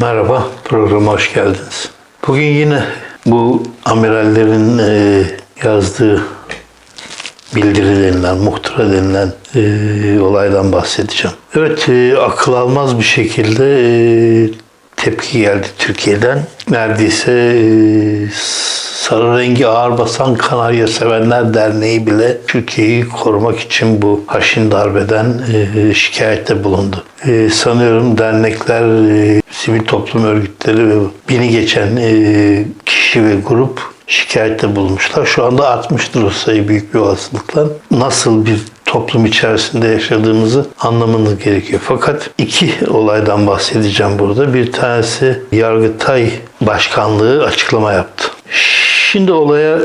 Merhaba, programa hoş geldiniz. Bugün yine bu amirallerin e, yazdığı bildiri denilen, muhtıra denilen e, olaydan bahsedeceğim. Evet, e, akıl almaz bir şekilde tepki geldi Türkiye'den. Neredeyse sarı rengi ağır basan Kanarya Sevenler Derneği bile Türkiye'yi korumak için bu haşin darbeden e, şikayette bulundu. E, sanıyorum dernekler, e, sivil toplum örgütleri ve bini geçen e, kişi ve grup şikayette bulmuşlar. Şu anda artmıştır o sayı büyük bir olasılıkla. Nasıl bir toplum içerisinde yaşadığımızı anlamanız gerekiyor. Fakat iki olaydan bahsedeceğim burada. Bir tanesi Yargıtay Başkanlığı açıklama yaptı. Şimdi olaya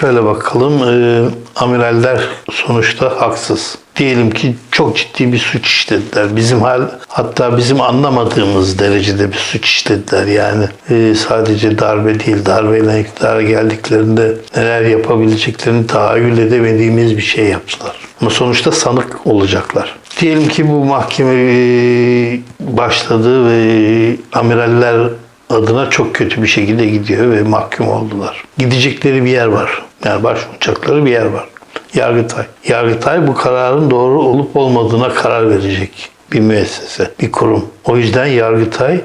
şöyle bakalım. Ee, amiraller sonuçta haksız. Diyelim ki çok ciddi bir suç işlediler. Bizim hal hatta bizim anlamadığımız derecede bir suç işlediler. Yani e, sadece darbe değil, darbeyle iktidara geldiklerinde neler yapabileceklerini tahayyül edemediğimiz bir şey yaptılar. Ama sonuçta sanık olacaklar. Diyelim ki bu mahkeme e, başladı ve amiraller adına çok kötü bir şekilde gidiyor ve mahkum oldular. Gidecekleri bir yer var. Yani başvuracakları bir yer var. Yargıtay. Yargıtay bu kararın doğru olup olmadığına karar verecek bir müessese, bir kurum. O yüzden Yargıtay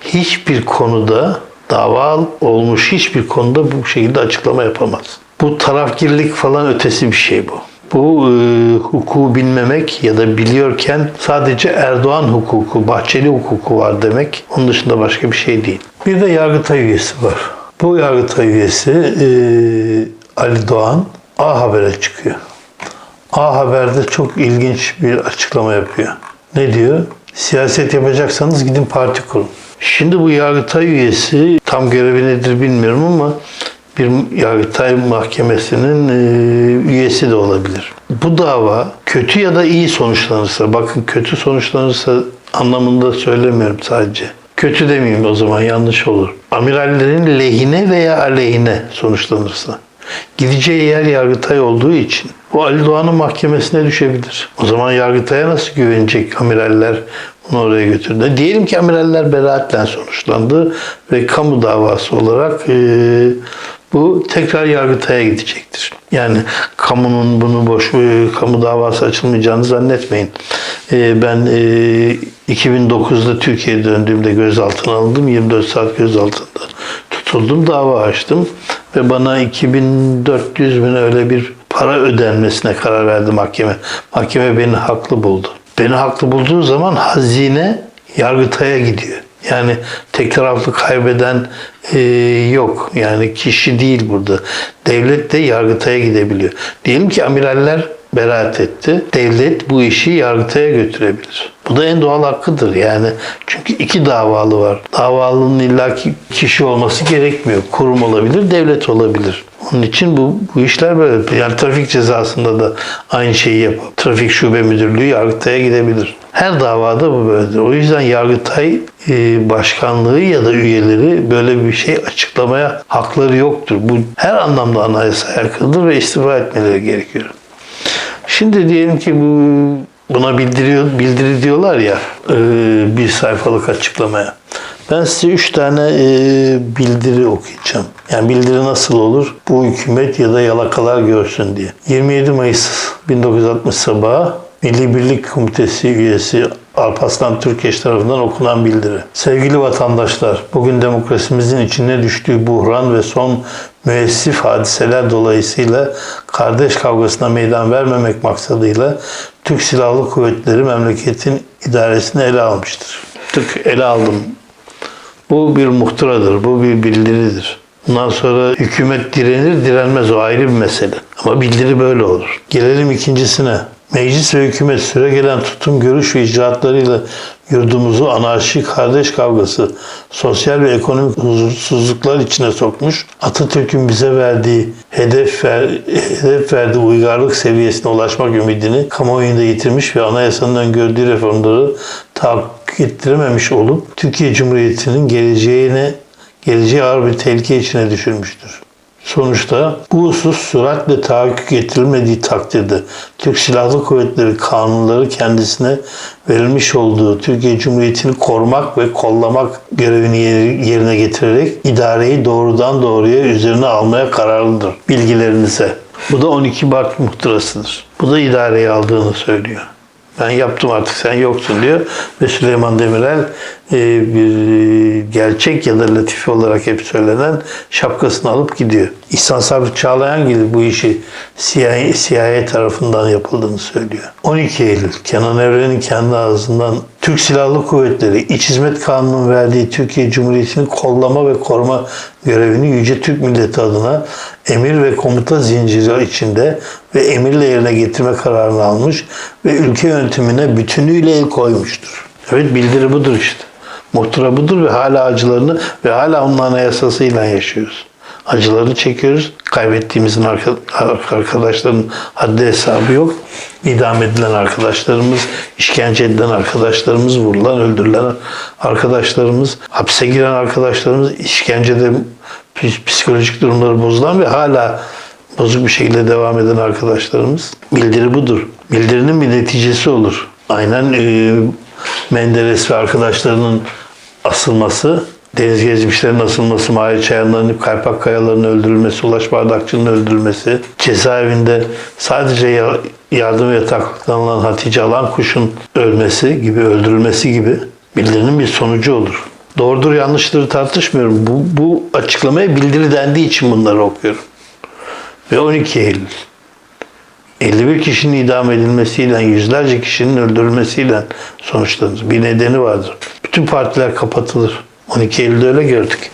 hiçbir konuda dava olmuş hiçbir konuda bu şekilde açıklama yapamaz. Bu tarafgirlik falan ötesi bir şey bu. Bu e, hukuku bilmemek ya da biliyorken sadece Erdoğan hukuku, Bahçeli hukuku var demek. Onun dışında başka bir şey değil. Bir de Yargıtay üyesi var. Bu Yargıtay üyesi e, Ali Doğan A Haber'e çıkıyor. A Haber'de çok ilginç bir açıklama yapıyor. Ne diyor? Siyaset yapacaksanız gidin parti kurun. Şimdi bu Yargıtay üyesi tam görevi nedir bilmiyorum ama bir Yargıtay Mahkemesi'nin e, üyesi de olabilir. Bu dava kötü ya da iyi sonuçlanırsa, bakın kötü sonuçlanırsa anlamında söylemiyorum sadece. Kötü demeyeyim o zaman yanlış olur. Amirallerin lehine veya aleyhine sonuçlanırsa. Gideceği yer Yargıtay olduğu için bu Ali Doğan'ın mahkemesine düşebilir. O zaman Yargıtay'a nasıl güvenecek amiraller bunu oraya götürdü. Diyelim ki amiraller beraatle sonuçlandı ve kamu davası olarak e, bu tekrar Yargıtay'a gidecektir. Yani kamunun bunu boş e, kamu davası açılmayacağını zannetmeyin. E, ben e, 2009'da Türkiye'ye döndüğümde gözaltına alındım. 24 saat gözaltında tutuldum. Dava açtım ve bana 2400 bin öyle bir para ödenmesine karar verdi mahkeme. Mahkeme beni haklı buldu. Beni haklı bulduğu zaman hazine Yargıtay'a gidiyor. Yani tek taraflı kaybeden e, yok. Yani kişi değil burada. Devlet de Yargıtay'a gidebiliyor. Diyelim ki amiraller beraat etti. Devlet bu işi Yargıtay'a götürebilir. Bu da en doğal hakkıdır yani. Çünkü iki davalı var. Davalının illaki kişi olması gerekmiyor. Kurum olabilir, devlet olabilir. Onun için bu, bu işler böyle. Yani trafik cezasında da aynı şeyi yapıp trafik şube müdürlüğü Yargıtay'a gidebilir. Her davada bu böyledir. O yüzden Yargıtay e, başkanlığı ya da üyeleri böyle bir şey açıklamaya hakları yoktur. Bu her anlamda anayasaya aykırıdır ve istifa etmeleri gerekiyor. Şimdi diyelim ki bu buna bildiriyor, bildiri diyorlar ya e, bir sayfalık açıklamaya. Ben size üç tane e, bildiri okuyacağım. Yani bildiri nasıl olur? Bu hükümet ya da yalakalar görsün diye. 27 Mayıs 1960 sabahı Milli Birlik Komitesi üyesi Alparslan Türkeş tarafından okunan bildiri. Sevgili vatandaşlar, bugün demokrasimizin içine düştüğü buhran ve son müessif hadiseler dolayısıyla kardeş kavgasına meydan vermemek maksadıyla Türk Silahlı Kuvvetleri memleketin idaresini ele almıştır. Türk ele aldım. Bu bir muhtıradır, bu bir bildiridir. Bundan sonra hükümet direnir, direnmez o ayrı bir mesele. Ama bildiri böyle olur. Gelelim ikincisine. Meclis ve hükümet süre gelen tutum, görüş ve icraatlarıyla yurdumuzu anarşik kardeş kavgası, sosyal ve ekonomik huzursuzluklar içine sokmuş, Atatürk'ün bize verdiği hedef, ver, hedef verdiği uygarlık seviyesine ulaşmak ümidini kamuoyunda yitirmiş ve anayasanın öngördüğü reformları tahakkuk ettirememiş olup Türkiye Cumhuriyeti'nin geleceğine geleceği ağır bir tehlike içine düşürmüştür. Sonuçta bu husus süratle tahakkuk getirilmediği takdirde Türk Silahlı Kuvvetleri kanunları kendisine verilmiş olduğu Türkiye Cumhuriyeti'ni korumak ve kollamak görevini yer- yerine getirerek idareyi doğrudan doğruya üzerine almaya kararlıdır bilgilerinize. Bu da 12 Mart muhtırasıdır. Bu da idareyi aldığını söylüyor. Ben yaptım artık sen yoksun diyor. Ve Süleyman Demirel e, bir gerçek ya da latife olarak hep söylenen şapkasını alıp gidiyor. İhsan Sabri Çağlayan gibi bu işi CIA, CIA tarafından yapıldığını söylüyor. 12 Eylül Kenan Evren'in kendi ağzından Türk Silahlı Kuvvetleri İç Hizmet Kanunu'nun verdiği Türkiye Cumhuriyeti'ni kollama ve koruma görevini Yüce Türk Milleti adına emir ve komuta zinciri içinde ve emirle yerine getirme kararını almış ve ülke yönetimine bütünüyle el koymuştur. Evet bildiri budur işte. Muhtıra budur ve hala acılarını ve hala onun anayasasıyla yaşıyoruz. Acılarını çekiyoruz. Kaybettiğimizin arka- arkadaşların haddi hesabı yok. İdam edilen arkadaşlarımız, işkence edilen arkadaşlarımız, vurulan, öldürülen arkadaşlarımız, hapse giren arkadaşlarımız, işkencede ps- psikolojik durumları bozulan ve hala bozuk bir şekilde devam eden arkadaşlarımız. Bildiri budur. Bildirinin bir neticesi olur. Aynen e, Menderes ve arkadaşlarının asılması, Deniz Gezmişler'in asılması, Mahir Çayanlar'ın, Kaypak Kayalar'ın öldürülmesi, Ulaş Bardakçı'nın öldürülmesi, cezaevinde sadece ya- yardım yataklıktan alan Hatice Alankuş'un ölmesi gibi, öldürülmesi gibi bildirinin bir sonucu olur. Doğrudur yanlıştır tartışmıyorum. Bu, bu açıklamaya bildiri dendiği için bunları okuyorum. Ve 12 Eylül. 51 kişinin idam edilmesiyle, yüzlerce kişinin öldürülmesiyle sonuçlanır. Bir nedeni vardır. Bütün partiler kapatılır. 12 Eylül'de öyle gördük.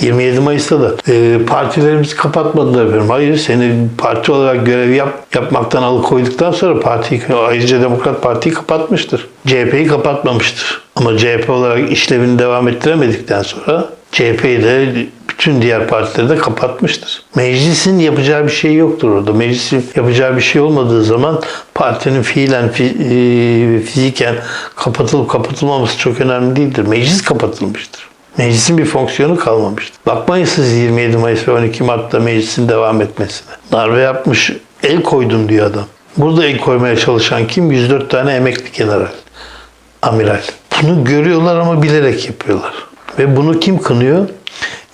27 Mayıs'ta da e, partilerimizi kapatmadılar efendim. Hayır seni parti olarak görev yap, yapmaktan alıkoyduktan sonra partiyi ayrıca Demokrat Parti'yi kapatmıştır. CHP'yi kapatmamıştır. Ama CHP olarak işlevini devam ettiremedikten sonra CHP'yi de bütün diğer partileri de kapatmıştır. Meclisin yapacağı bir şey yoktur orada. Meclisin yapacağı bir şey olmadığı zaman partinin fiilen, fi- e, fiziken kapatılıp kapatılmaması çok önemli değildir. Meclis kapatılmıştır. Meclisin bir fonksiyonu kalmamıştır. Bakmayın siz 27 Mayıs ve 12 Mart'ta meclisin devam etmesine. Darbe yapmış, el koydum diyor adam. Burada el koymaya çalışan kim? 104 tane emekli general, amiral. Bunu görüyorlar ama bilerek yapıyorlar. Ve bunu kim kınıyor?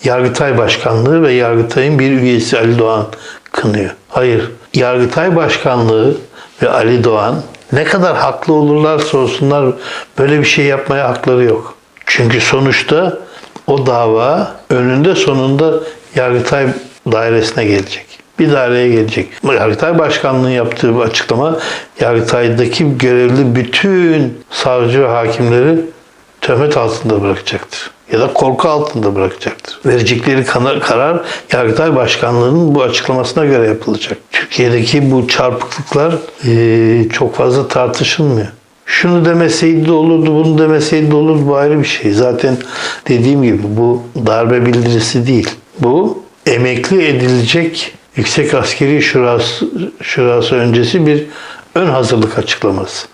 Yargıtay Başkanlığı ve Yargıtay'ın bir üyesi Ali Doğan kınıyor. Hayır, Yargıtay Başkanlığı ve Ali Doğan ne kadar haklı olurlarsa olsunlar böyle bir şey yapmaya hakları yok. Çünkü sonuçta o dava önünde sonunda Yargıtay dairesine gelecek. Bir daireye gelecek. Yargıtay Başkanlığı'nın yaptığı bu açıklama Yargıtay'daki görevli bütün savcı ve hakimleri töhmet altında bırakacaktır. Ya da korku altında bırakacaktır. Verecekleri karar, Yargıtay Başkanlığı'nın bu açıklamasına göre yapılacak. Türkiye'deki bu çarpıklıklar eee, çok fazla tartışılmıyor. Şunu demeseydi de olurdu, bunu demeseydi de olurdu bu ayrı bir şey. Zaten dediğim gibi bu darbe bildirisi değil. Bu emekli edilecek Yüksek Askeri Şurası, Şurası öncesi bir ön hazırlık açıklaması.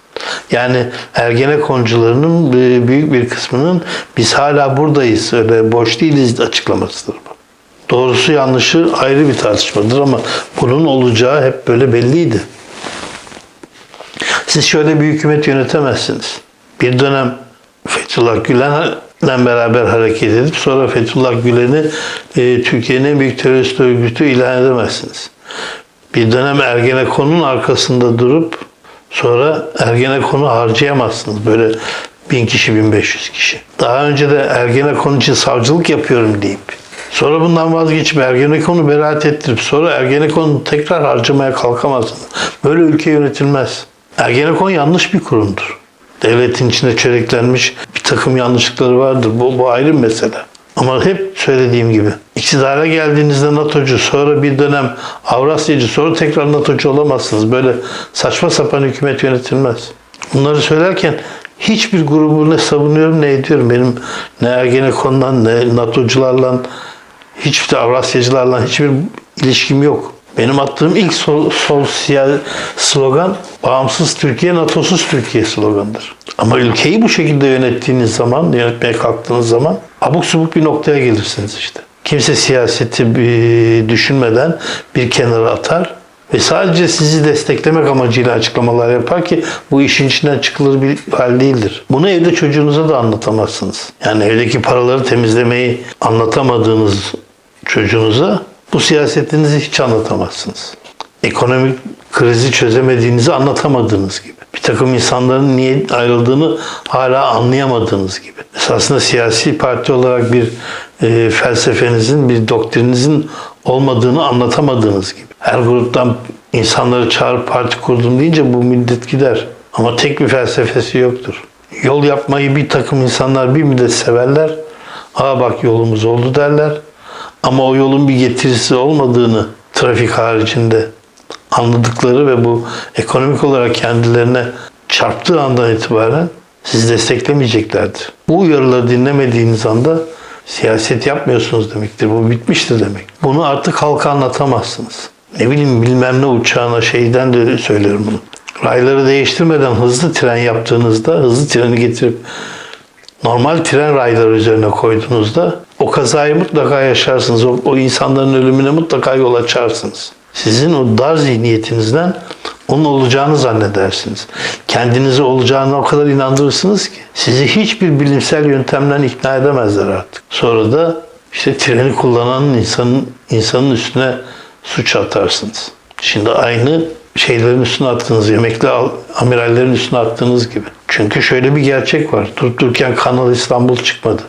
Yani Ergenekoncularının e, büyük bir kısmının biz hala buradayız, öyle boş değiliz açıklamasıdır bu. Doğrusu yanlışı ayrı bir tartışmadır ama bunun olacağı hep böyle belliydi. Siz şöyle bir hükümet yönetemezsiniz. Bir dönem Fethullah Gülen'le beraber hareket edip sonra Fethullah Gülen'i e, Türkiye'nin en büyük terörist örgütü ilan edemezsiniz. Bir dönem Ergenekon'un arkasında durup sonra Ergenekon'u harcayamazsınız. Böyle bin kişi, 1500 kişi. Daha önce de Ergenekon için savcılık yapıyorum deyip Sonra bundan vazgeçip Ergenekon'u beraat ettirip sonra Ergenekon'u tekrar harcamaya kalkamazsınız. Böyle ülke yönetilmez. Ergenekon yanlış bir kurumdur. Devletin içinde çöreklenmiş bir takım yanlışlıkları vardır. Bu, bu ayrı bir mesele. Ama hep söylediğim gibi iktidara geldiğinizde NATO'cu sonra bir dönem Avrasyacı sonra tekrar NATO'cu olamazsınız. Böyle saçma sapan hükümet yönetilmez. Bunları söylerken hiçbir grubu ne savunuyorum ne ediyorum. Benim ne Ergenekon'dan ne NATO'cularla hiçbir de Avrasyacılarla hiçbir ilişkim yok. Benim attığım ilk sol, siyah slogan bağımsız Türkiye, NATO'suz Türkiye sloganıdır. Ama ülkeyi bu şekilde yönettiğiniz zaman, yönetmeye kalktığınız zaman abuk subuk bir noktaya gelirsiniz işte. Kimse siyaseti bir düşünmeden bir kenara atar Ve sadece sizi desteklemek amacıyla açıklamalar yapar ki bu işin içinden çıkılır bir hal değildir. Bunu evde çocuğunuza da anlatamazsınız. Yani evdeki paraları temizlemeyi anlatamadığınız çocuğunuza bu siyasetinizi hiç anlatamazsınız. Ekonomik krizi çözemediğinizi anlatamadığınız gibi. Bir takım insanların niye ayrıldığını hala anlayamadığınız gibi. Esasında siyasi parti olarak bir e, felsefenizin, bir doktrininizin olmadığını anlatamadığınız gibi. Her gruptan insanları çağırıp parti kurdum deyince bu millet gider. Ama tek bir felsefesi yoktur. Yol yapmayı bir takım insanlar bir müddet severler. Aa bak yolumuz oldu derler. Ama o yolun bir getirisi olmadığını trafik haricinde anladıkları ve bu ekonomik olarak kendilerine çarptığı andan itibaren sizi desteklemeyeceklerdir. Bu uyarıları dinlemediğiniz anda siyaset yapmıyorsunuz demektir. Bu bitmiştir demek. Bunu artık halka anlatamazsınız. Ne bileyim bilmem ne uçağına şeyden de söylerim bunu. Rayları değiştirmeden hızlı tren yaptığınızda hızlı treni getirip normal tren rayları üzerine koyduğunuzda o kazayı mutlaka yaşarsınız. O, o insanların ölümüne mutlaka yol açarsınız. Sizin o dar zihniyetinizden onun olacağını zannedersiniz. Kendinizi olacağına o kadar inandırırsınız ki sizi hiçbir bilimsel yöntemden ikna edemezler artık. Sonra da işte treni kullanan insanın insanın üstüne suç atarsınız. Şimdi aynı şeylerin üstüne attığınız, yemekli al- amirallerin üstüne attığınız gibi. Çünkü şöyle bir gerçek var. Durup dururken Kanal İstanbul çıkmadı.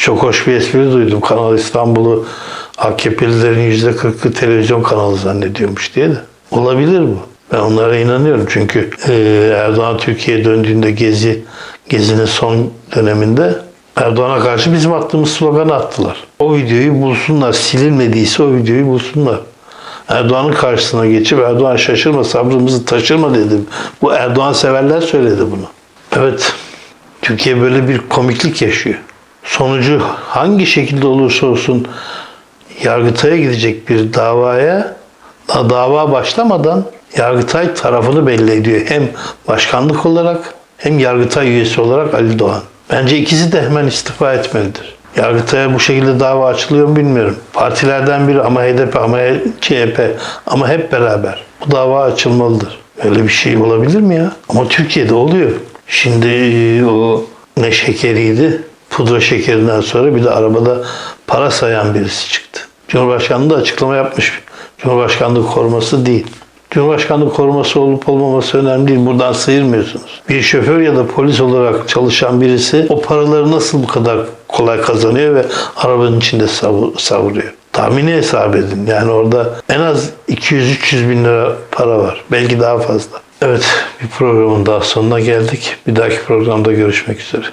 Çok hoş bir espri duydum. Kanal İstanbul'u AKP'lilerin yüzde kırkı televizyon kanalı zannediyormuş diye de. Olabilir bu. Ben onlara inanıyorum. Çünkü e, Erdoğan Türkiye'ye döndüğünde Gezi, Gezi'nin son döneminde Erdoğan'a karşı bizim attığımız sloganı attılar. O videoyu bulsunlar. Silinmediyse o videoyu bulsunlar. Erdoğan'ın karşısına geçip Erdoğan şaşırma sabrımızı taşırma dedim. Bu Erdoğan severler söyledi bunu. Evet. Türkiye böyle bir komiklik yaşıyor. Sonucu hangi şekilde olursa olsun Yargıtay'a gidecek bir davaya daha dava başlamadan Yargıtay tarafını belli ediyor. Hem başkanlık olarak hem Yargıtay üyesi olarak Ali Doğan. Bence ikisi de hemen istifa etmelidir. Yargıtay'a bu şekilde dava açılıyor mu bilmiyorum. Partilerden biri ama HDP ama CHP ama hep beraber. Bu dava açılmalıdır. Öyle bir şey olabilir mi ya? Ama Türkiye'de oluyor. Şimdi e, o ne şekeriydi? Pudra şekerinden sonra bir de arabada para sayan birisi çıktı. Cumhurbaşkanlığı da açıklama yapmış. Cumhurbaşkanlığı koruması değil. Cumhurbaşkanlığı koruması olup olmaması önemli değil. Buradan sıyırmıyorsunuz. Bir şoför ya da polis olarak çalışan birisi o paraları nasıl bu kadar kolay kazanıyor ve arabanın içinde savur- savuruyor. Tahmini hesap edin. Yani orada en az 200-300 bin lira para var. Belki daha fazla. Evet bir programın daha sonuna geldik. Bir dahaki programda görüşmek üzere.